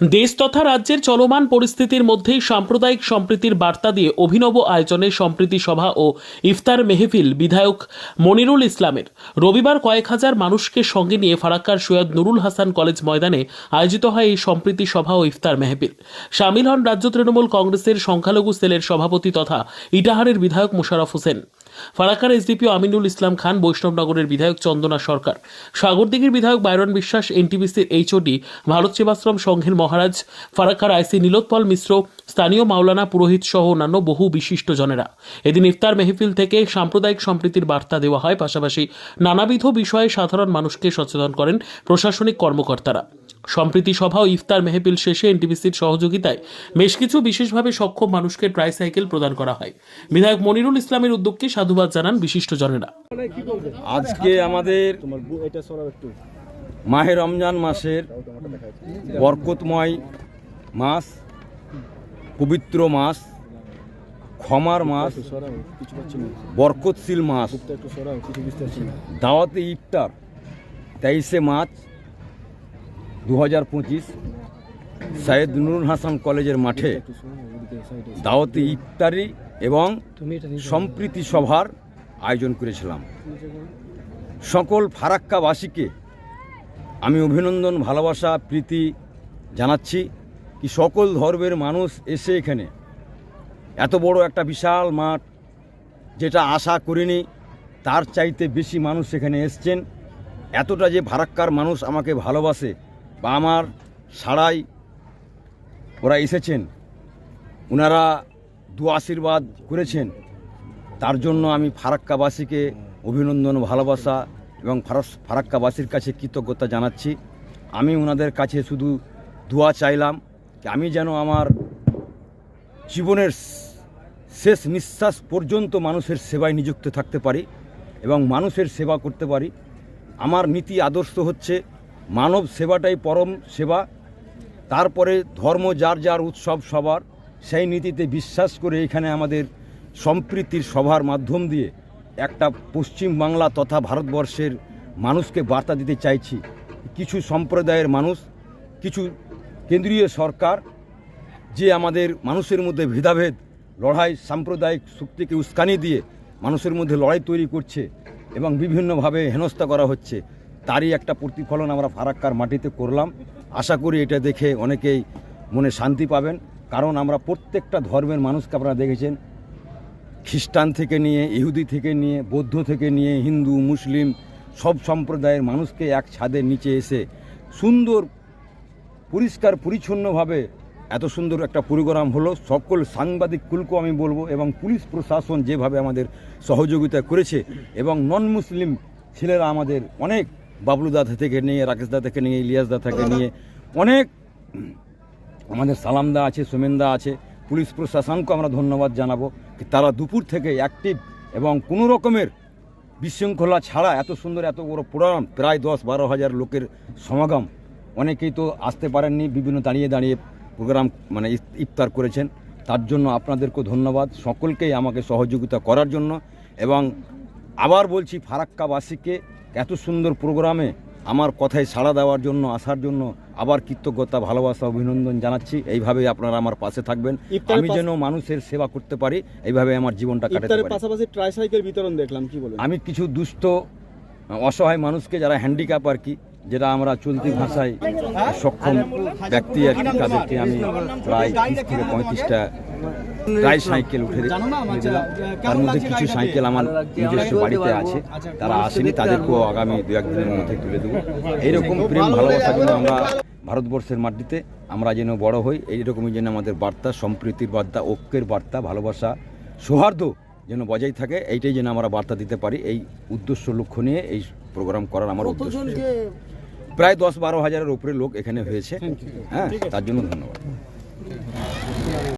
দেশ তথা রাজ্যের চলমান পরিস্থিতির মধ্যেই সাম্প্রদায়িক সম্প্রীতির বার্তা দিয়ে অভিনব আয়োজনে সম্প্রীতি সভা ও ইফতার মেহফিল বিধায়ক মনিরুল ইসলামের। রবিবার কয়েক হাজার মানুষকে সঙ্গে নিয়ে ফারাক্কার সৈয়দ নুরুল হাসান কলেজ ময়দানে আয়োজিত হয় এই সম্প্রীতি সভা ও ইফতার মেহফিল। সামিল হন রাজ্য তৃণমূল কংগ্রেসের সংখ্যালঘু সেলের সভাপতি তথা ইটাহারের বিধায়ক মুশারফ হোসেন। ফারাক্কার এসডিপিও আমিনুল ইসলাম খান, বৈষ্ণবনগরের বিধায়ক চন্দনা সরকার। সাগরদিঘির বিধায়ক বাইরন বিশ্বাস এনটিবিসির এইচওডি ভারত সেবাশ্রম সংঘের মহারাজ। ফারাক্কার আইসি নীলোৎপল মিশ্র, স্থানীয় মাওলানা পুরোহিত সহ অন্যান্য বহু বিশিষ্টজনেরা এদিন ইফতার মেহফিল থেকে সাম্প্রদায়িক সম্প্রীতির বার্তা দেওয়া হয়, পাশাপাশি নানাবিধ বিষয়ে সাধারণ মানুষকে সচেতন করেন প্রশাসনিক কর্মকর্তারা। সম্প্রীতি সভা ও ইফতার মেহফিল শেষে এনটিপিসির সহযোগিতায় বেশ কিছু বিশেষভাবে সক্ষম মানুষকে ট্রাইসাইকেল প্রদান করা হয়। বিধায়ক মনিরুল ইসলামের উদ্যোগকে সাধুবাদ জানান বিশিষ্টজনেরা। আজকে আমাদের মাহে রমজান মাসের বরকতময় মাস, পবিত্র মাস, ক্ষমার মাস, বরকতশীল মাস। দাওয়াতে ইফতার, তেইশে মার্চ দু হাজার পঁচিশ সাইদ নুরুল হাসান কলেজের মাঠে দাওয়াতে ইফতারি এবং সম্প্রীতি সভার আয়োজন করেছিলাম। সকল ফারাক্কাবাসীকে আমি অভিনন্দন, ভালোবাসা, প্রীতি জানাচ্ছি কি সকল ধর্মের মানুষ এসে এখানে এত বড় একটা বিশাল মাঠ যেটা আশা করিনি, তার চাইতে বেশি মানুষ এখানে এসছেন। এতটা যে ফারাক্কার মানুষ আমাকে ভালোবাসে বা আমার সাড়াই ওরা এসেছেন ওনারা দু আশীর্বাদ করেছেন। তার জন্য আমি ফারাক্কাবাসীকে অভিনন্দন, ভালোবাসা এবং ফারাস- ফারাক্কাবাসীর কাছে কৃতজ্ঞতা জানাচ্ছি। আমি ওনাদের কাছে শুধু দোয়া চাইলাম আমি যেন আমার জীবনের শেষ নিঃশ্বাস পর্যন্ত মানুষের সেবায় নিযুক্ত থাকতে পারি এবং মানুষের সেবা করতে পারি। আমার নীতি আদর্শ হচ্ছে মানব সেবাটাই পরম সেবা। তারপরে ধর্ম যার যার উৎসব সবার, সেই নীতিতে বিশ্বাস করে এখানে আমাদের সম্প্রীতির সভার মাধ্যম দিয়ে একটা পশ্চিম বাংলা তথা ভারতবর্ষের মানুষকে বার্তা দিতে চাইছি। কিছু সম্প্রদায়ের মানুষ, কিছু কেন্দ্রীয় সরকার, যে আমাদের মানুষের মধ্যে ভেদাভেদ, লড়াই, সাম্প্রদায়িক শক্তিকে উস্কানি দিয়ে মানুষের মধ্যে লড়াই তৈরি করছে এবং বিভিন্নভাবে হেনস্থা করা হচ্ছে। তারই একটা প্রতিফলন আমরা ফারাক্কার মাটিতে করলাম। আশা করি এটা দেখে অনেকেই মনে শান্তি পাবেন। কারণ আমরা প্রত্যেকটা ধর্মের মানুষকে আপনারা দেখেছেন। খ্রিস্টান থেকে নিয়ে, ইহুদি থেকে নিয়ে, বৌদ্ধ থেকে নিয়ে, হিন্দু, মুসলিম সব সম্প্রদায়ের মানুষকে এক ছাদের নিচে এসে সুন্দর, পরিষ্কার, পরিচ্ছন্নভাবে এত সুন্দর একটা প্রোগ্রাম হলো। সকল সাংবাদিক কুলকে আমি বলব এবং পুলিশ প্রশাসন যেভাবে আমাদের সহযোগিতা করেছে এবং নন মুসলিম ছেলেরা আমাদের অনেক বাবলুদা থেকে নিয়ে রাকেশদা থেকে নিয়ে ইলিয়াসদা থেকে নিয়ে, অনেক আমাদের সালামদা আছে সোমেনদা আছে, পুলিশ প্রশাসনকে আমরা ধন্যবাদ জানাব কি তারা দুপুর থেকে অ্যাক্টিভ এবং কোনো রকমের বিশৃঙ্খলা ছাড়া এত সুন্দর, এত বড় প্রোগ্রাম প্রায় দশ বারো হাজার লোকের সমাগম, অনেকেই তো আসতে পারেননি, বিভিন্ন দাঁড়িয়ে দাঁড়িয়ে প্রোগ্রাম মানে ইফতার করেছেন। তার জন্য আপনাদেরকেও ধন্যবাদ। সকলকেই আমাকে সহযোগিতা করার জন্য এবং আবার বলছি, ফারাক্কাবাসীকে এত সুন্দর প্রোগ্রামে আমার কথায় সাড়া দেওয়ার জন্য আসার জন্য আবার কৃতজ্ঞতা ভালোবাসা অভিনন্দন জানাচ্ছি। এইভাবে আপনারা আমার পাশে থাকবেন। আমি যেন মানুষের সেবা করতে পারি এইভাবে আমার জীবনটা কাটাতে পারি। পাশাপাশি ট্রাইসাইকেল বিতরণ দেখলাম কি বলেন? আমি কিছু দুস্থ অসহায় মানুষকে যারা হ্যান্ডিক্যাপ আর কি যেটা আমরা চলতি ভাষায় সক্ষম ব্যক্তি আর কি, তাদেরকে আমি প্রায় তিরিশ থেকে পঁয়ত্রিশটা প্রায় সাইকেল উঠে দিলাম। তার মধ্যে কিছু সাইকেল আমার নিজস্ব বাড়িতে আছে, তারা আসেনি, তাদেরকেও আগামী দু একদিনের মধ্যে তুলে দেবো। এইরকম প্রেম ভালোবাসা কিন্তু আমরা ভারতবর্ষের মাটিতে আমরা যেন বড় হই, এইরকমই যেন আমাদের বার্তা, সম্প্রীতির বার্তা, ঐক্যের বার্তা, ভালোবাসা, সৌহার্দ্য যেন বজায় থাকে, এইটাই যেন আমরা বার্তা দিতে পারি। এই উদ্দেশ্য লক্ষ্য নিয়ে এই প্রোগ্রাম করার আমার উদ্দেশ্য। প্রায় দশ বারো হাজারের উপরে লোক এখানে হয়েছে। হ্যাঁ তার জন্য ধন্যবাদ।